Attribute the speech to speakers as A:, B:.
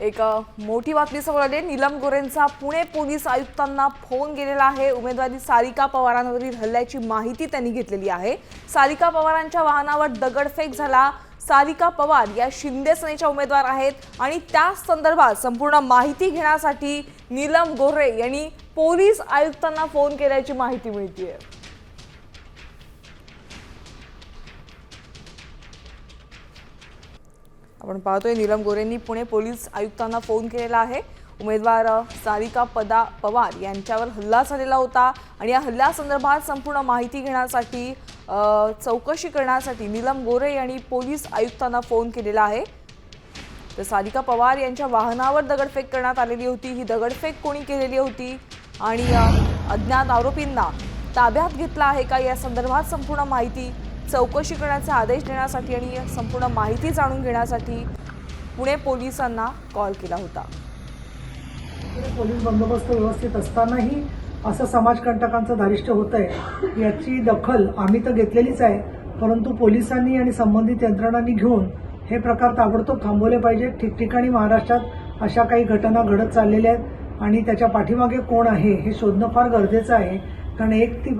A: एक मोठी बातमी समोर आली आहे. नीलम गोरेंचा पुणे पोलीस आयुक्तांना फोन गेलेला आहे. उमेदवारी सारिका पवारांवरील हल्ल्याची माहिती त्यांनी घेतलेली आहे. सारिका पवारांच्या वाहनावर दगडफेक झाला. सारिका पवार या शिंदे सेनेच्या उमेदवार आहेत आणि त्या संदर्भात संपूर्ण माहिती घेण्यासाठी नीलम गोरे यांनी पोलीस आयुक्तांना फोन केल्याची माहिती मिळतीये. आपण पाहतोय नीलम गोरेंनी पुणे पोलीस आयुक्तांना फोन केलेला आहे. उमेदवार सारिका पदा पवार यांच्यावर हल्ला झालेला होता आणि या हल्ल्यासंदर्भात संपूर्ण माहिती घेण्यासाठी चौकशी करण्यासाठी नीलम गोरे यांनी पोलीस आयुक्तांना फोन केलेला आहे. तर सारिका पवार यांच्या वाहनावर दगडफेक करण्यात आलेली होती. ही दगडफेक कोणी केलेली होती? आणि अज्ञात आरोपींना ताब्यात घेतला आहे का? या संदर्भात संपूर्ण माहिती चौकशी करण्याचा आदेश देण्यासाठी आणि संपूर्ण माहिती जाणून घेण्यासाठी पुणे पोलिसांना कॉल केला होता.
B: पोलीस बंदोबस्त व्यवस्थित असतानाही असं समाजकंटकांचं धारिष्ट होत आहे याची दखल आम्ही तर घेतलेलीच आहे. परंतु पोलिसांनी आणि संबंधित यंत्रणांनी घेऊन हे प्रकार ताबडतोब थांबवले पाहिजेत. ठिकठिकाणी महाराष्ट्रात अशा काही घटना घडत चाललेल्या आहेत आणि त्याच्या पाठीमागे कोण आहे हे शोधणं फार गरजेचं आहे. कारण एक ती